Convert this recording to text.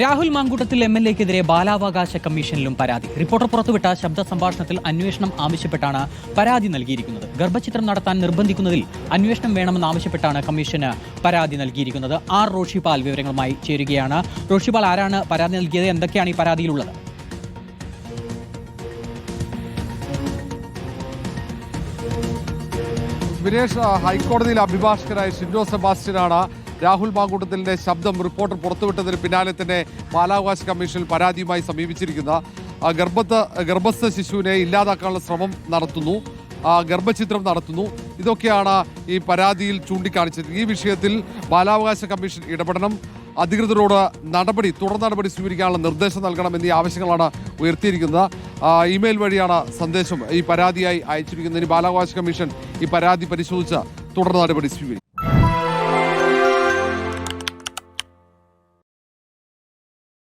Rahul Mamkootathil M L എക്കെതിരെ ബാലാവകാശ കമ്മീഷനിലും പരാതി. റിപ്പോർട്ടർ പുറത്തുവിട്ട ശബ്ദ സംഭാഷണത്തിൽ അന്വേഷണം ആവശ്യപ്പെട്ടാണ് പരാതി നൽകിയിരിക്കുന്നത്. ഗർഭചിത്രം നടത്താൻ നിർബന്ധിക്കുന്നതിൽ അന്വേഷണം വേണമെന്നാവശ്യപ്പെട്ടാണ് കമ്മീഷന് പരാതി നൽകിയിരിക്കുന്നത്. ആർ റോഷിപാൽ വിവരങ്ങളുമായി ചേരുകയാണ്. റോഷിപാൽ ആരാണ് പരാതി നൽകിയത്? എന്തൊക്കെയാണ് ഈ പരാതിയിലുള്ളത്? വിനേഷ് ഹൈക്കോടതിയിലെ അഭിഭാഷകരായ ഷിൻഡോ സെബാസ്റ്റ്യനാണ് രാഹുൽ മാങ്കൂട്ടത്തിലിന്റെ ശബ്ദം റിപ്പോർട്ടർ പുറത്തുവിട്ടതിന് പിന്നാലെ തന്നെ ബാലാവകാശ കമ്മീഷനിൽ പരാതിയുമായി സമീപിച്ചിരിക്കുന്ന ഗർഭത്ത് ഗർഭസ്ഥ ശിശുവിനെ ഇല്ലാതാക്കാനുള്ള ശ്രമം നടത്തുന്നു ഗർഭചിത്രം നടത്തുന്നു. ഇതൊക്കെയാണ് ഈ പരാതിയിൽ ചൂണ്ടിക്കാണിച്ചത്. ഈ വിഷയത്തിൽ ബാലാവകാശ കമ്മീഷൻ ഇടപെടണം. അധികൃതരോട് നടപടി തുടർ നടപടി സ്വീകരിക്കാനുള്ള നിർദ്ദേശം നൽകണം എന്നീ ആവശ്യങ്ങളാണ് ഉയർത്തിയിരിക്കുന്നത്. ഇമെയിൽ വഴിയാണ് സന്ദേശം ഈ പരാതിയായി അയച്ചിരിക്കുന്നത്. ഇനി ബാലാവകാശ കമ്മീഷൻ ഈ പരാതി പരിശോധിച്ച് തുടർ നടപടി സ്വീകരിക്കും.